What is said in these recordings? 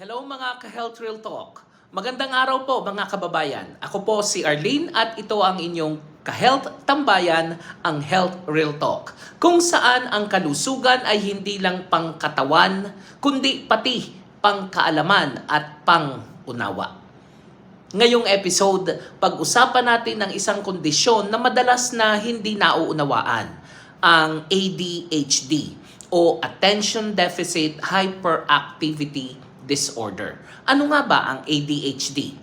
Hello mga ka-Health Real Talk. Magandang araw po mga kababayan. Ako po si Arlene at ito ang inyong ka-health tambayan, ang Health Real Talk. Kung saan ang kalusugan ay hindi lang pangkatawan, kundi pati pangkaalaman at pangunawa. Ngayong episode, pag-usapan natin ng isang kondisyon na madalas na hindi nauunawaan, ang ADHD o Attention Deficit Hyperactivity Disorder. Ano nga ba ang ADHD?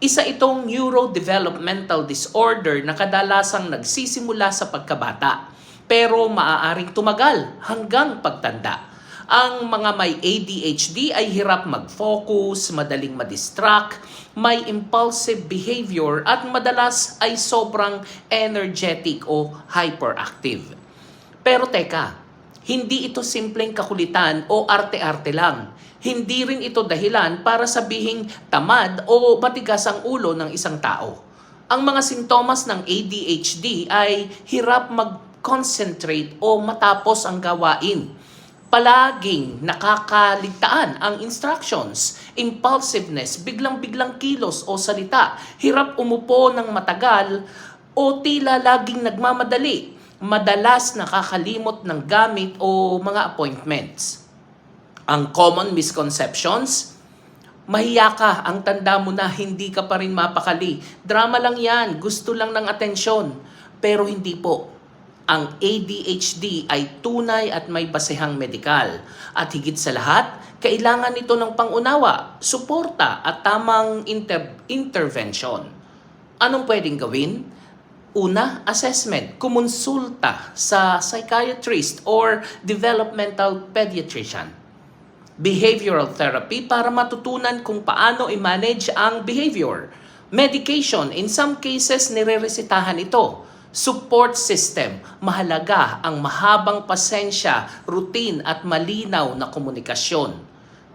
Isa itong neurodevelopmental disorder na kadalasang nagsisimula sa pagkabata pero maaaring tumagal hanggang pagtanda. Ang mga may ADHD ay hirap mag-focus, madaling madistract, may impulsive behavior at madalas ay sobrang energetic o hyperactive. Pero teka, hindi ito simpleng kakulitan o arte-arte lang. Hindi rin ito dahilan para sabihing tamad o matigas ang ulo ng isang tao. Ang mga sintomas ng ADHD ay hirap mag-concentrate o matapos ang gawain. Palaging nakakaligtaan ang instructions, impulsiveness, biglang-biglang kilos o salita, hirap umupo ng matagal o tila laging nagmamadali, madalas nakakalimot ng gamit o mga appointments. Ang common misconceptions, mahiya ka, ang tanda mo na hindi ka pa rin mapakali. Drama lang yan, gusto lang ng atensyon. Pero hindi po. Ang ADHD ay tunay at may basehang medikal. At higit sa lahat, kailangan nito ng pangunawa, suporta at tamang inter- intervention. Anong pwedeng gawin? Una, assessment. Kumonsulta sa psychiatrist or developmental pediatrician behavioral therapy para matutunan kung paano i-manage ang behavior. Medication, in some cases nireresitahan ito. Support system, mahalaga ang mahabang pasensya, routine at malinaw na komunikasyon.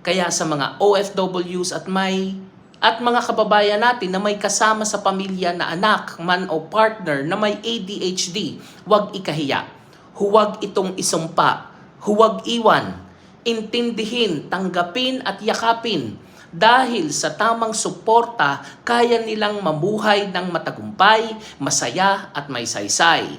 Kaya sa mga OFWs at may at mga kababayan natin na may kasama sa pamilya na anak, man o partner na may ADHD, huwag ikahiya. Huwag itong isumpa. Huwag iwan intindihin, tanggapin at yakapin. Dahil sa tamang suporta, kaya nilang mamuhay ng matagumpay, masaya at may saysay.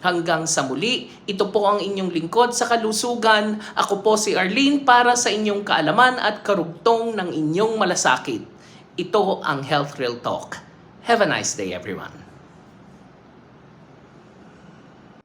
Hanggang sa muli, ito po ang inyong lingkod sa kalusugan. Ako po si Arlene para sa inyong kaalaman at karugtong ng inyong malasakit. Ito ang Health Real Talk. Have a nice day everyone.